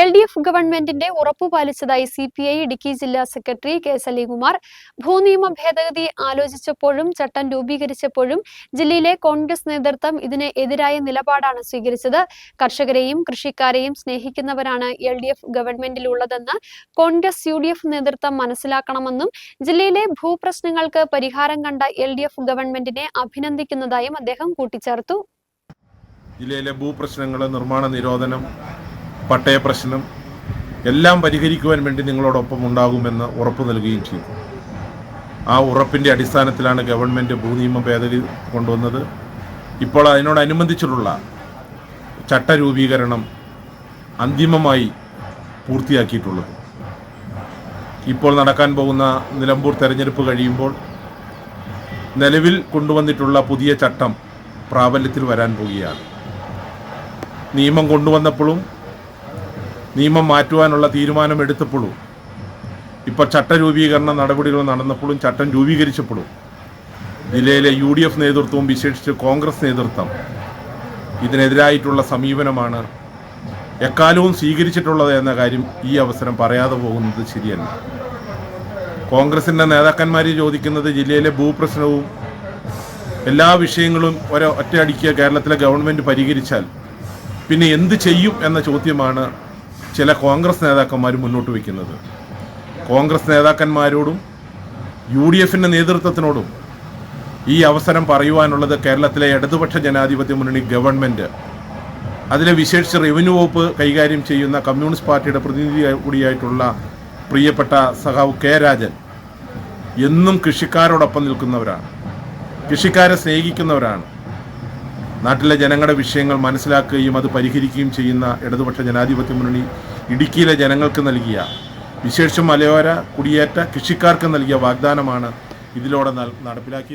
L D F ഗവൺമെന്റിന്റെ ഉറപ്പു പാലിച്ചതായി സി പി ഐ ഇടുക്കി ജില്ലാ സെക്രട്ടറി കെ സലീകുമാർ ഭൂനിയമ ഭേദഗതി ആലോചിച്ചപ്പോഴും ചട്ടം രൂപീകരിച്ചപ്പോഴും ജില്ലയിലെ കോൺഗ്രസ് നേതൃത്വം ഇതിന് എതിരായ നിലപാടാണ് സ്വീകരിച്ചത്. കർഷകരെയും കൃഷിക്കാരെയും സ്നേഹിക്കുന്നവരാണ് എൽ ഡി എഫ് ഗവൺമെന്റിലുള്ളതെന്ന് കോൺഗ്രസ് യു ഡി എഫ് നേതൃത്വം മനസ്സിലാക്കണമെന്നും ജില്ലയിലെ ഭൂപ്രശ്നങ്ങൾക്ക് പരിഹാരം കണ്ട എൽ ഡി എഫ് ഗവൺമെന്റിനെ അഭിനന്ദിക്കുന്നതായും അദ്ദേഹം കൂട്ടിച്ചേർത്തു. ജില്ലയിലെ ഭൂപ്രശ്നങ്ങൾ നിർമ്മാണ നിരോധനം പട്ടയ പ്രശ്നം എല്ലാം പരിഹരിക്കുവാൻ വേണ്ടി നിങ്ങളോടൊപ്പം ഉണ്ടാകുമെന്ന് ഉറപ്പ് നൽകുകയും ചെയ്തു. ആ ഉറപ്പിന്റെ അടിസ്ഥാനത്തിലാണ് ഗവൺമെന്റ് ഭൂനിയമ ഭേദഗതി കൊണ്ടുവന്നത്. ഇപ്പോൾ അതിനോടനുബന്ധിച്ചിട്ടുള്ള ചട്ടരൂപീകരണം അന്തിമമായി പൂർത്തിയാക്കിയിട്ടുള്ളത്. ഇപ്പോൾ നടക്കാൻ പോകുന്ന നിലമ്പൂർ തെരഞ്ഞെടുപ്പ് കഴിയുമ്പോൾ നിലവിൽ കൊണ്ടുവന്നിട്ടുള്ള പുതിയ ചട്ടം പ്രാബല്യത്തിൽ വരാൻ പോവുകയാണ്. നിയമം കൊണ്ടുവന്നപ്പോഴും നിയമം മാറ്റുവാനുള്ള തീരുമാനം എടുത്തപ്പോഴും ഇപ്പോൾ ചട്ടരൂപീകരണ നടപടികൾ നടന്നപ്പോഴും ചട്ടം രൂപീകരിച്ചപ്പോഴും ജില്ലയിലെ യു ഡി എഫ് നേതൃത്വവും വിശേഷിച്ച് കോൺഗ്രസ് നേതൃത്വം ഇതിനെതിരായിട്ടുള്ള സമീപനമാണ് എക്കാലവും സ്വീകരിച്ചിട്ടുള്ളത് എന്ന കാര്യം ഈ അവസരം പറയാതെ പോകുന്നത് ശരിയല്ല. കോൺഗ്രസിന്റെ നേതാക്കന്മാർ ചോദിക്കുന്നത് ജില്ലയിലെ ഭൂപ്രശ്നവും എല്ലാ വിഷയങ്ങളും ഒരൊറ്റയടിക്ക് കേരളത്തിലെ ഗവൺമെന്റ് പരിഹരിച്ചാൽ പിന്നെ എന്ത് ചെയ്യും എന്ന ചോദ്യമാണ് ചില കോൺഗ്രസ് നേതാക്കന്മാർ മുന്നോട്ട് വയ്ക്കുന്നത്. കോൺഗ്രസ് നേതാക്കന്മാരോടും യു ഡി എഫിന്റെ നേതൃത്വത്തിനോടും ഈ അവസരം പറയുവാനുള്ളത് കേരളത്തിലെ ഇടതുപക്ഷ ജനാധിപത്യ മുന്നണി ഗവൺമെന്റ് അതിലെ വിശേഷിച്ച് റവന്യൂ വകുപ്പ് കൈകാര്യം ചെയ്യുന്ന കമ്മ്യൂണിസ്റ്റ് പാർട്ടിയുടെ പ്രതിനിധി കൂടിയായിട്ടുള്ള പ്രിയപ്പെട്ട സഹാവ് കെ രാജൻ എന്നും കൃഷിക്കാരോടൊപ്പം നിൽക്കുന്നവരാണ്. കൃഷിക്കാരെ സ്നേഹിക്കുന്നവരാണ്. നാട്ടിലെ ജനങ്ങളുടെ വിഷയങ്ങൾ മനസ്സിലാക്കുകയും അത് പരിഹരിക്കുകയും ചെയ്യുന്ന ഇടതുപക്ഷ ജനാധിപത്യ മുന്നണി ഇടുക്കിയിലെ ജനങ്ങൾക്ക് നൽകിയ വിശേഷം മലയോര കുടിയേറ്റ കൃഷിക്കാർക്ക് നൽകിയ വാഗ്ദാനമാണ് ഇതിലൂടെ നടപ്പിലാക്കി